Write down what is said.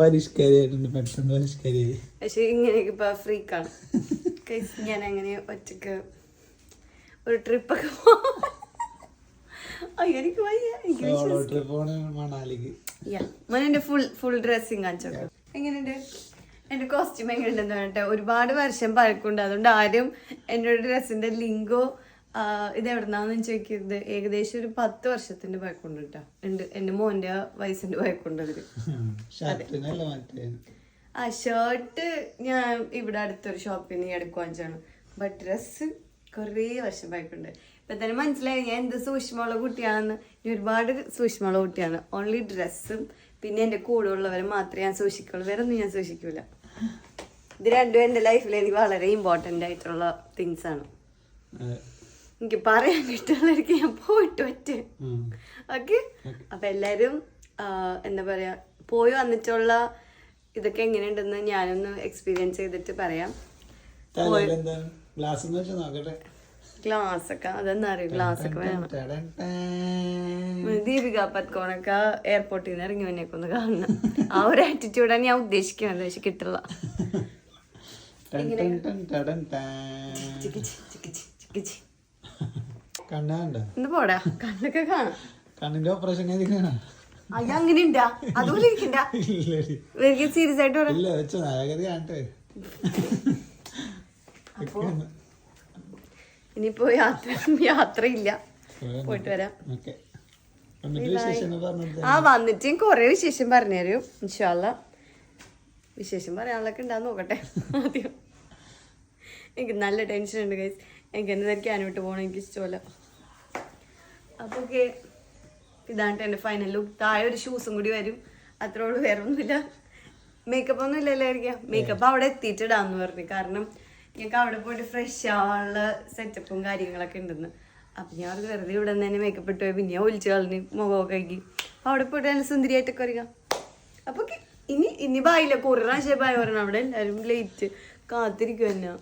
പരിഷ്കരിയായിട്ടുണ്ട് പെട്ടെന്ന് പരിഷ്കരിയായി പക്ഷെ ഇങ്ങനെയൊക്കെ ഇപ്പൊ ഫ്രീക്കാണ് ഞാൻ അങ്ങനെ ഒറ്റയ്ക്ക് ഒരു ട്രിപ്പൊക്കെ എനിക്ക് വയ്യ. എനിക്ക് മോനെ ഫുൾ ഫുൾ ഡ്രസ്സിങ് കാണിച്ചോ എങ്ങനെയുണ്ട്? എന്റെ കോസ്റ്റ്യൂം എങ്ങനെയുണ്ടെന്ന് പറഞ്ഞിട്ട് ഒരുപാട് വർഷം പഴക്കമുണ്ട്. അതുകൊണ്ട് ആരും എന്റെ ഡ്രസ്സിന്റെ ലിങ്കോ ഇത് എവിടുന്നാന്ന് ചോദിക്കുന്നത് ഏകദേശം ഒരു പത്ത് വർഷത്തിന്റെ പഴക്കമുണ്ട് കേട്ടോ ഉണ്ട് എന്റെ മോന്റെ വയസ്സിന്റെ പഴക്കമുണ്ട് അതിൽ. ആ ഷർട്ട് ഞാൻ ഇവിടെ അടുത്തൊരു ഷോപ്പിൽ നിന്ന് എടുക്കുക വെച്ചാണ് ബട്ട് ഡ്രസ് കുറേ വർഷം പഴക്കമുണ്ട് ഇപ്പൊ തന്നെ മനസ്സിലായി ഞാൻ എന്ത് സൂക്ഷ്മമുള്ള കുട്ടിയാണെന്ന്. ഞാൻ ഒരുപാട് സൂക്ഷ്മമുള്ള കുട്ടിയാണ്. ഓൺലി ഡ്രസ്സും പിന്നെ എന്റെ കൂടെ ഉള്ളവരെ മാത്രമേ ഞാൻ സൂക്ഷിക്കുള്ളൂ. വേറെ ഒന്നും ഞാൻ സൂക്ഷിക്കൂല. ഇത് രണ്ടും എന്റെ ലൈഫിൽ എനിക്ക് വളരെ ഇമ്പോർട്ടന്റ് ആയിട്ടുള്ള തിങ്സ് ആണ്. എനിക്ക് പറയാൻ കിട്ടുന്നവർക്ക് ഞാൻ പോയിട്ട് പറ്റേ. ഓക്കെ അപ്പൊ എല്ലാരും എന്താ പറയാ പോയി വന്നിട്ടുള്ള ഇതൊക്കെ എങ്ങനെയുണ്ടെന്ന് ഞാനൊന്ന് എക്സ്പീരിയൻസ് ചെയ്തിട്ട് പറയാം. ഗ്ലാസ് ഗ്ലാസ് ഒക്കെ. അതെന്താ അറിയോ? ഗ്ലാസ് ഒക്കെ വേണം. ദീപിക പത്കോണൊക്കെ എയർപോർട്ടിൽ നിന്ന് ഇറങ്ങി വന്നേക്ക് ഒന്ന് കാണണം. ആ ഒരു ആറ്റിറ്റ്യൂഡാണ് ഞാൻ ഉദ്ദേശിക്കുന്നത്. പക്ഷെ കിട്ടില്ല. ടൻ ടൻ ടൻ ടടൻ ടാൻ. ചിക്കിച്ചി, ചിക്കിച്ചി, ചിക്കിച്ചി. കണ്ണ് കണ്ടോ എന്ത് പോടാ. കണ്ണൊക്കെ കാണാം. കണ്ണിന്റെ ഓപ്പറേഷൻ അയ്യ അങ്ങനെ ഉണ്ടാ അതുപോലെ ഇരിക്കണ്ട. ഇല്ലടി. എനിക്ക് സീരിയസ് ആയിട്ട് പറയാം ഇല്ല വെച്ചോ. നായകത കാണട്ടെ. ഇനിയിപ്പോ യാത്ര യാത്രയില്ല. പോയിട്ട് വരാം. ആ വന്നിട്ട് ഞാൻ കൊറേ വിശേഷം പറഞ്ഞുതരും. ഇൻഷാല്ല വിശേഷം പറയാനുള്ളൊക്കെ ഉണ്ടാന്ന് നോക്കട്ടെ. ആദ്യം. എനിക്ക് നല്ല ടെൻഷൻ ഉണ്ട് ഗൈസ് എനിക്ക് എന്ത് ക്യാൻ വിട്ട് പോകണം എനിക്ക് ഇഷ്ടമല്ല. അപ്പോൾ ഓക്കെ. ഇതാണ് എന്റെ ഫൈനൽ ലുക്ക് താഴെ ഒരു ഷൂസും കൂടി വരും. അത്രേ ഉള്ളൂ വേറെ ഒന്നുമില്ല മേക്കപ്പ് ഒന്നും ഇല്ലല്ലോ ആയിരിക്കാം. മേക്കപ്പ് അവിടെ എത്തിയിട്ടിടാന്ന് പറഞ്ഞു. കാരണം ഞങ്ങൾക്ക് അവിടെ പോയിട്ട് ഫ്രഷ് ആവാനുള്ള സെറ്റപ്പും കാര്യങ്ങളൊക്കെ ഉണ്ടെന്ന്. അപ്പം ഞാൻ അവർക്ക് വെറുതെ ഇവിടെ നിന്ന് തന്നെ മേക്കപ്പ് ഇട്ട് പോയി. പിന്നെ ഒലിച്ച് കളഞ്ഞ് മുഖമൊക്കെ കഴുകി. അപ്പം അവിടെ പോയിട്ട് നല്ല സുന്ദരിയായിട്ടൊക്കെ വരിക. അപ്പോൾ ഇനി ഇനി ബായില്ല കുറേ പ്രാവശ്യം ബായ് പറയണം അവിടെ എല്ലാവരും ലേറ്റ് കാത്തിരിക്കും എന്നാ.